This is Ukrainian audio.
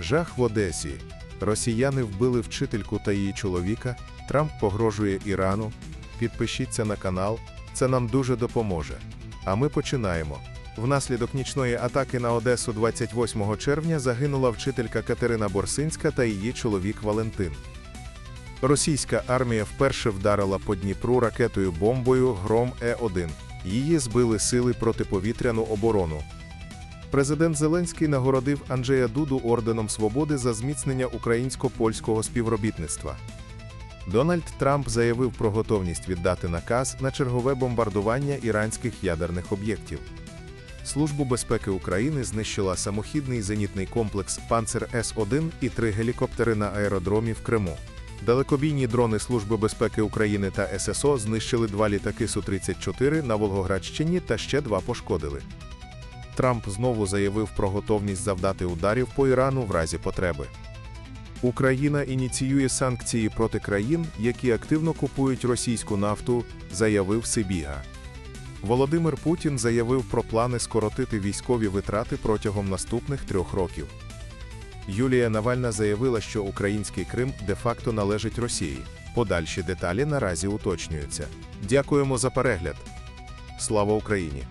Жах в Одесі. Росіяни вбили вчительку та її чоловіка. Трамп погрожує Ірану. Підпишіться на канал, це нам дуже допоможе. А ми починаємо. Внаслідок нічної атаки на Одесу 28 червня загинула вчителька Катерина Борсинська та її чоловік Валентин. Російська армія вперше вдарила по Дніпру ракетою бомбою Гром Е-1. Її збили сили протиповітряну оборону. Президент Зеленський нагородив Анджея Дуду орденом свободи за зміцнення українсько-польського співробітництва. Дональд Трамп заявив про готовність віддати наказ на чергове бомбардування іранських ядерних об'єктів. Службу безпеки України знищила самохідний зенітний комплекс Панцер С-1 і три гелікоптери на аеродромі в Криму. Далекобійні дрони Служби безпеки України та ССО знищили два літаки Су-34 на Волгоградщині та ще два пошкодили. Трамп знову заявив про готовність завдати ударів по Ірану в разі потреби. Україна ініціює санкції проти країн, які активно купують російську нафту, заявив Сибіга. Володимир Путін заявив про плани скоротити військові витрати протягом наступних трьох років. Юлія Навальна заявила, що український Крим де-факто належить Росії. Подальші деталі наразі уточнюються. Дякуємо за перегляд. Слава Україні!